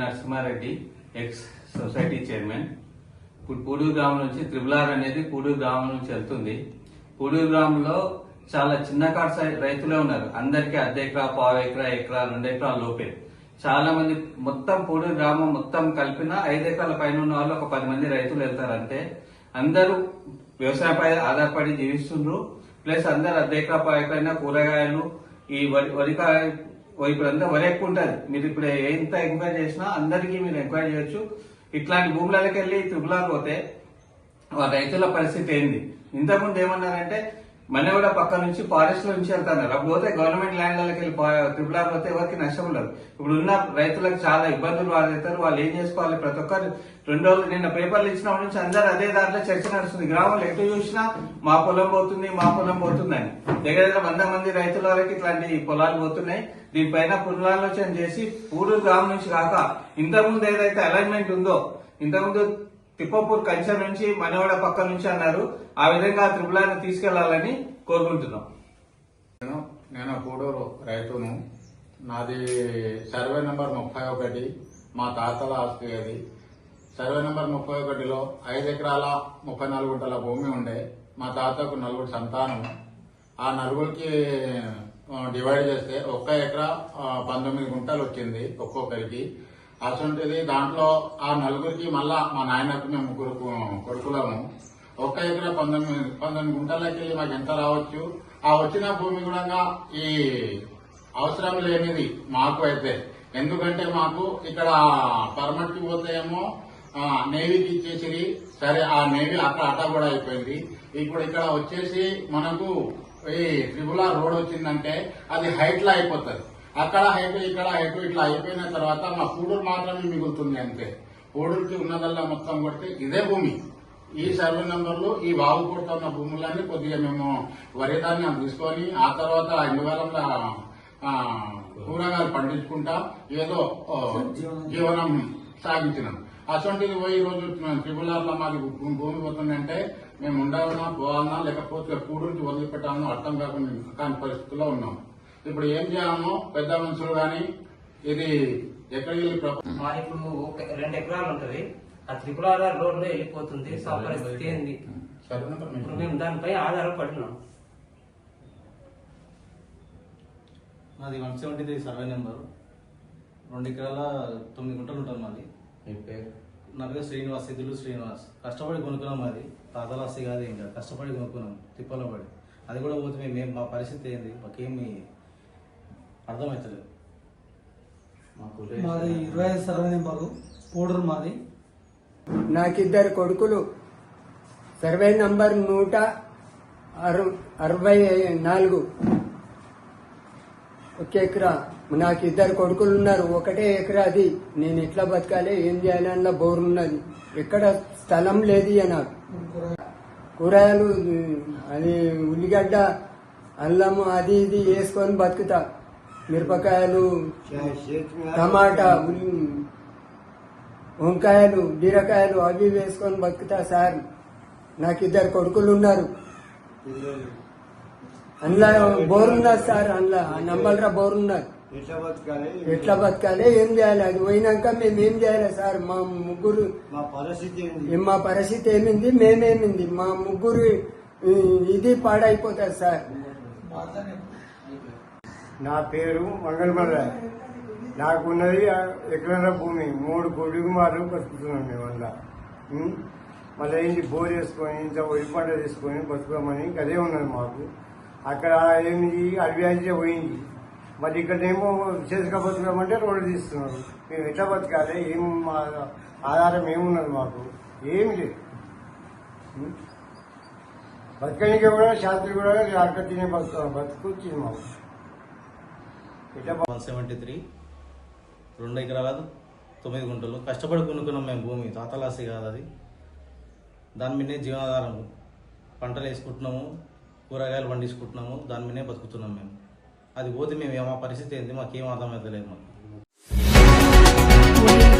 Narasimha Reddy X society chairman ఇప్పుడు పూడూరు గ్రామం నుంచి త్రిబులార్ అనేది పూడూరు గ్రామం నుంచి వెళ్తుంది. పూడూరు గ్రామంలో చాలా చిన్న కాడ రైతులే ఉన్నారు. అందరికీ అర్ధ ఎకరా పావు ఎకరా ఎకరా రెండు ఎకరా లోపే. చాలా మంది మొత్తం పూడూరు గ్రామం మొత్తం కలిపిన ఐదు ఎకరాల పైన ఉన్న వాళ్ళు ఒక పది మంది రైతులు వెళ్తారంటే అందరూ వ్యవసాయంపై ఆధారపడి జీవిస్తుండ్రు. ప్లస్ అందరు అర్ధ ఎకరా పావు ఎకరైనా కూరగాయలు ఈ వరి వరికాయ ఇప్పుడు అంతా వరి ఎక్కువ ఉంటుంది. మీరు ఇప్పుడు ఎంత ఎంక్వైరీ చేసినా అందరికీ మీరు ఎంక్వైరీ చేయొచ్చు. ఇట్లాంటి భూములకి వెళ్ళి త్రిపులాలు పోతే రైతుల పరిస్థితి ఏంది? ఇంతకుముందు ఏమన్నారంటే మన కూడా పక్క నుంచి ఫారెస్ట్లో నుంచి వెళ్తున్నారు అప్పుడు పోతే గవర్నమెంట్ ల్యాండ్లకి వెళ్ళి త్రిపులాలు పోతే ఎవరికి నష్టం ఉండదు. ఇప్పుడు ఉన్న రైతులకు చాలా ఇబ్బందులు వాడతారు వాళ్ళు ఏం చేసుకోవాలి? ప్రతి ఒక్కరు రెండు రోజులు నిన్న పేపర్లు ఇచ్చినప్పటి నుంచి అందరూ అదే దాంట్లో చర్చ నడుస్తుంది. గ్రామంలో ఎటు చూసినా మా పొలం పోతుంది మా పొలం పోతుంది అని దగ్గర దగ్గర వంద మంది రైతుల వరకు ఇట్లాంటి పొలాలు పోతున్నాయి. దీనిపైన పునరాలోచన చేసి పూడూరు గ్రామం నుంచి కాక ఇంతకుముందు ఏదైతే అలైన్మెంట్ ఉందో ఇంతకుముందు తిప్పపూర్ కంచె నుంచి మనవాడ పక్క నుంచి అన్నారు. ఆ విధంగా త్రిపులాన్ని తీసుకెళ్ళాలని కోరుకుంటున్నాం. నేను నేను కూడూరు రైతును. నాది సర్వే నెంబర్ ముప్పై ఒకటి. మా తాతల ఆస్తి అది. సర్వే నెంబర్ ముప్పై ఒకటిలో ఐదు ఎకరాల ముప్పై నాలుగు గుంటల భూమి ఉండే. మా తాతకు నలుగురు సంతానం ఆ నలుగురికి డివైడ్ చేస్తే ఒక్క ఎకరా పంతొమ్మిది గుంటలు వచ్చింది ఒక్కొక్కరికి. అటువంటిది దాంట్లో ఆ నలుగురికి మళ్ళా మా నాయనకు మేము ముగ్గురు కొడుకులము. ఒక్క ఎకరా పంతొమ్మిది పంతొమ్మిది గుంటలకి వెళ్ళి మాకు ఎంత రావచ్చు? ఆ వచ్చిన భూమి కూడా ఈ అవసరం లేనిది మాకు అయితే. ఎందుకంటే మాకు ఇక్కడ పర్మట్కి పోతేమో నేవీకి ఇచ్చేసి సరే ఆ నేవీ అక్కడ అట్ట కూడా అయిపోయింది. ఇప్పుడు ఇక్కడ వచ్చేసి మనకు ఈ త్రిపుల రోడ్ వచ్చిందంటే అది హైట్లా అయిపోతుంది. అక్కడ హైట్ ఇక్కడ హైట్ ఇట్లా అయిపోయిన తర్వాత మా కూడూరు మాత్రమే మిగులుతుంది అంతే. కూడూరుకి ఉన్నదల్లా మొత్తం కొడితే ఇదే భూమి. ఈ సర్వే నెంబర్లు ఈ వాగు కొడుతున్న భూములన్నీ కొద్దిగా మేము వరి తీసుకొని ఆ తర్వాత ఎండుకాలంలో కూరగాయలు పండించుకుంటా ఏదో జీవనం సాగించినాం. అటువంటిది పోయి ఈ రోజు ఆర్లో మాకు భూమి పోతుందంటే మేము ఉండాలన్నా పోవాలన్నా లేకపోతే కూడూరికి వదిలిపెట్టాలన్నా అర్థం కాకుండా కాని పరిస్థితుల్లో ఉన్నాం. ఇప్పుడు ఏం చేయాలనో పెద్ద మనుషులు గాని ఇది ఎక్కడికి వెళ్ళి మాది ఇప్పుడు ఒక రెండు ఎకరాలు ఉంటది. ఆ త్రిపురాల రోడ్లో వెళ్ళిపోతుంది సో పరిస్థితి ఏంది సర్వే నంబర్ ఇప్పుడు మేము దానిపై ఆధారపడినాం మాది one seventy three survey number. రెండు ఎకరాల తొమ్మిది గుంటలు ఉంటుంది మాది. మీ పేరు? నా పేరు శ్రీనివాస్ సిద్ధులు శ్రీనివాస్. కష్టపడి కొనుక్కున్నాం మాది. తాతలాస్తి కాదు ఇంకా. కష్టపడి కొనుక్కున్నాం. తిప్పలో పడి అది కూడా పోతే మేము మా పరిస్థితి ఏంది? మాకేమి అర్థమవుతలేదు మాకు మాది ఇరవై ఐదు సర్వే నెంబరు పూడూరు మాది. నాకిద్దరు కొడుకులు. సర్వే నంబర్ నూట అరు- అరవై నాలుగు. ఒక ఎకరా. నాకు ఇద్దరు కొడుకులు ఉన్నారు. ఒకటే ఎకరా అది. నేను ఎట్లా బతకాలి? ఏం చేయాలి? అందులో బోర్ ఉన్నది. ఎక్కడ స్థలం లేదు నాకు కూరగాయలు అది ఉల్లిగడ్డ అల్లము అది ఇది వేసుకొని బతుకుతా. మిరపకాయలు టమాటా వంకాయలు బీరకాయలు అవి వేసుకొని బతుకుతా సార్. నాకు ఇద్దరు కొడుకులు ఉన్నారు. అందులో బోర్ ఉన్నది సార్? అందులో. ఆ నంబర్లో బోర్ ఉన్నది ఎట్లా బతకాలి? ఏం చేయాలి? అది పోయినాక మేము ఏం చేయాలి సార్? మా ముగ్గురు మా పరిస్థితి ఏమింది? మేమేమింది? మా ముగ్గురు ఇది పాడైపోతుంది సార్. నా పేరు మంగళమల్ల. నాకున్నది ఎకరాల భూమి. మూడు కుటుంబాలు బతుకుతున్నాం మేము వల్ల మళ్ళీ ఏంటి? బోర్ వేసుకొని ఇంత వరి పంట తీసుకొని బతుకుతామని అదే ఉన్నది మాకు. అక్కడ ఏమిది అడ్వాన్సే పోయింది. మరి ఇక్కడేమో చేసుక బతుకుతామంటే రోడ్డు తీస్తున్నారు. మేము ఎట్లా బతకాలి? ఏం మా ఆధారం ఏమున్నది మాకు? ఏమి లేదు. ఉం? బతకడానికి కూడా శాస్త్రి కూడా అక్కడ తినే బతుకు బతుకు వచ్చింది మాకు. One seventy three. రెండు ఎకరాల తొమ్మిది గుంటలు. కష్టపడి కొనుక్కున్నాం మేము భూమి తాతలాసి కాదు అది. దాని మీదనే జీవనాధారం. పంటలు వేసుకుంటున్నాము కూరగాయలు పండించుకుంటున్నాము దాని మీదనే బతుకుతున్నాం మేము. అది పోతే మేము మా పరిస్థితి ఏంది? మాకేం అర్థమవుతలేదు మాకు. Audio